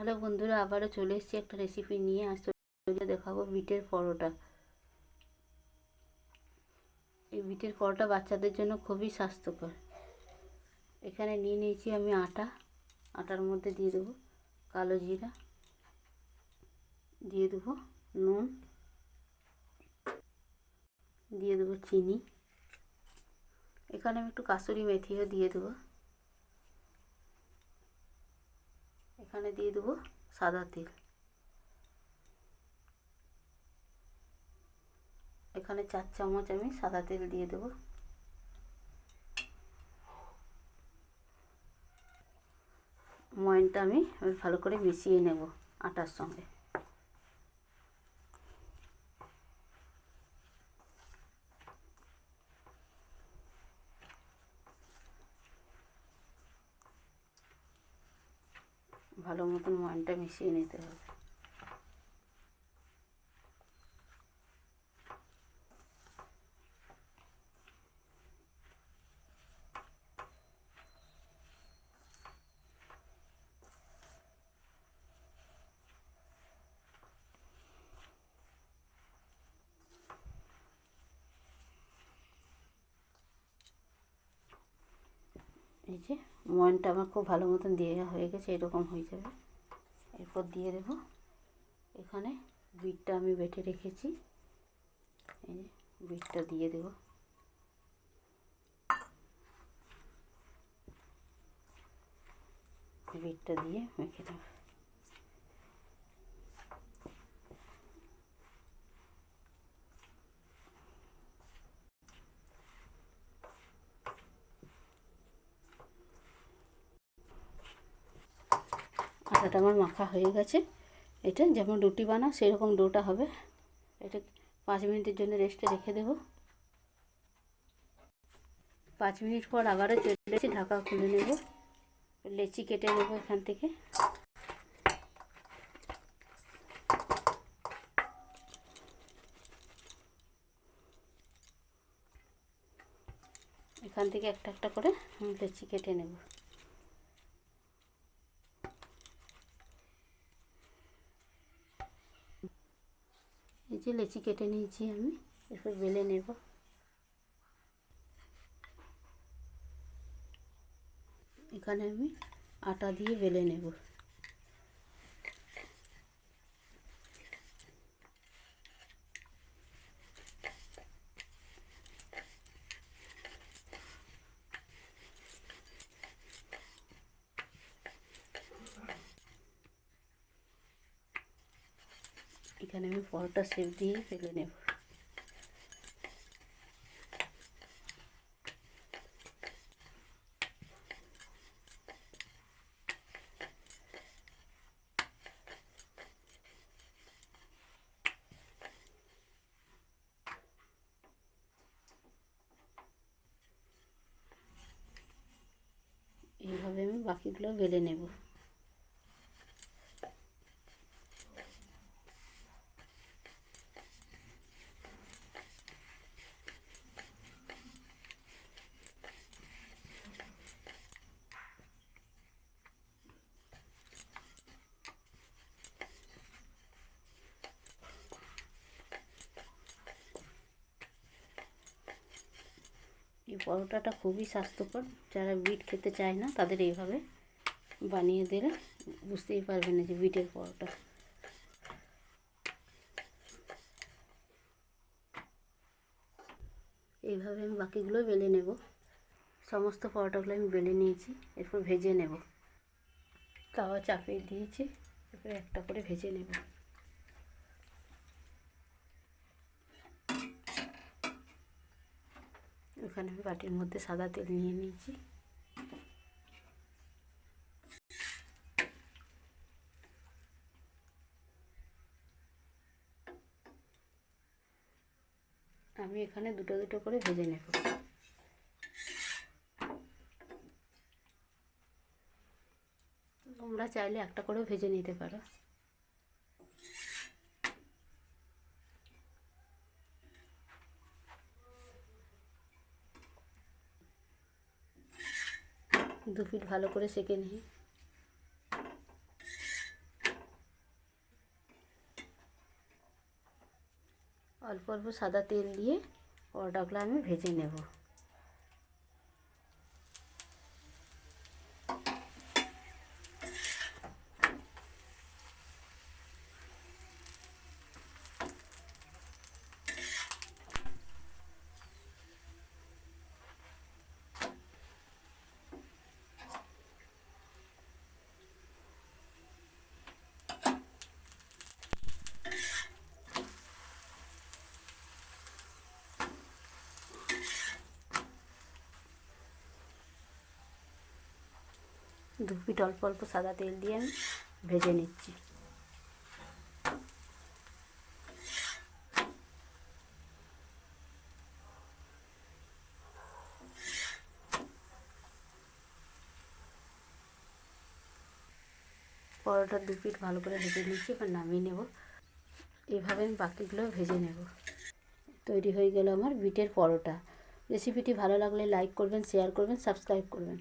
Hello বন্ধুরা আবারও চলে এসেছি একটা রেসিপি নিয়ে। আজ দেখাবো বিটের পরোটা। এই বিটের পরোটা বাচ্চাদের জন্য খুবই স্বাস্থ্যকর। এখানে নিয়ে নিয়েছি আমি আটা। আটার মধ্যে দিয়ে দেবো কালো জিরা। দিয়ে দেবো নুন। দিয়ে দেবো চিনি। এখানে আমি একটু কাসুরি মেথিও দিয়ে দেবো। এখানে দিয়ে দেবো সাদা তেল। এখানে চার চামচ আমি সাদা তেল দিয়ে দেবো। ময়নটা আমি ভালো করে মিশিয়ে নেব আটার সঙ্গে। ভালো মতন ময়নটা মিশিয়ে নিতে হবে। এই যে ময়নটা আমার খুব ভালো মতন দিয়ে হয়ে গেছে, এরকম হয়ে যাবে। এরপর দিয়ে দেব। এখানে বিটটা আমি বেটে রেখেছি। এই যে বিটটা দিয়ে দেব। বিটটা দিয়ে মেখে দেব আটাটা আমার মাখা হয়ে গেছে। এটা যেমন রুটি বানাও, সেরকম ডোটা হবে। এটা পাঁচ মিনিটের জন্য রেস্টে রেখে দেব। পাঁচ মিনিট পর আবারও চলে ঢাকা খুলে নেব। লেচি কেটে নেব এখান থেকে। এখান থেকে একটা একটা করে লেচি কেটে নেব। এই যে লেচি কেটে নিয়েছি আমি, এরপর বেলে নেব। এখানে আমি আটা দিয়ে বেলে নেব। এখানে আমি পরোটা শেপ দিয়ে ফেলে নেব। এইভাবে আমি বাকিগুলো বেলে নেব। এই পরোটাটা খুবই স্বাস্থ্যকর। যারা বিট খেতে চায় না, তাদের এইভাবে বানিয়ে দিলে বুঝতেই পারবে না যে বিটের পরোটা। এইভাবে আমি বাকিগুলো বেলে নেব। সমস্ত পরোটাগুলো আমি বেলে নিয়েছি, এরপর ভেজে নেব। তাওয়া চাপিয়ে দিয়েছি, এরপরে একটা করে ভেজে নেব। এখানে আমি বাটির মধ্যে সাদা তেল নিয়ে নিয়েছি। আমি এখানে দুটো দুটো করে ভেজে নেব। তোমরা চাইলে একটা করেও ভেজে নিতে পারো। দু ফিট ভালো করে সেঁকে নিই। অল্প অল্প সাদা তেল দিয়ে পরোটাগুলো আমি ভেজে নেব। দু পিঠ অল্প অল্প সাদা তেল দিয়ে আমি ভেজে নিচ্ছি। পরোটার দু পিঠ ভালো করে ভেজে নিচ্ছি, এবার নামিয়ে নেব। এভাবে আমি বাকিগুলো ভেজে নেব। তৈরি হয়ে গেল আমার বিটের পরোটা। রেসিপিটি ভালো লাগলে লাইক করবেন, শেয়ার করবেন, সাবস্ক্রাইব করবেন।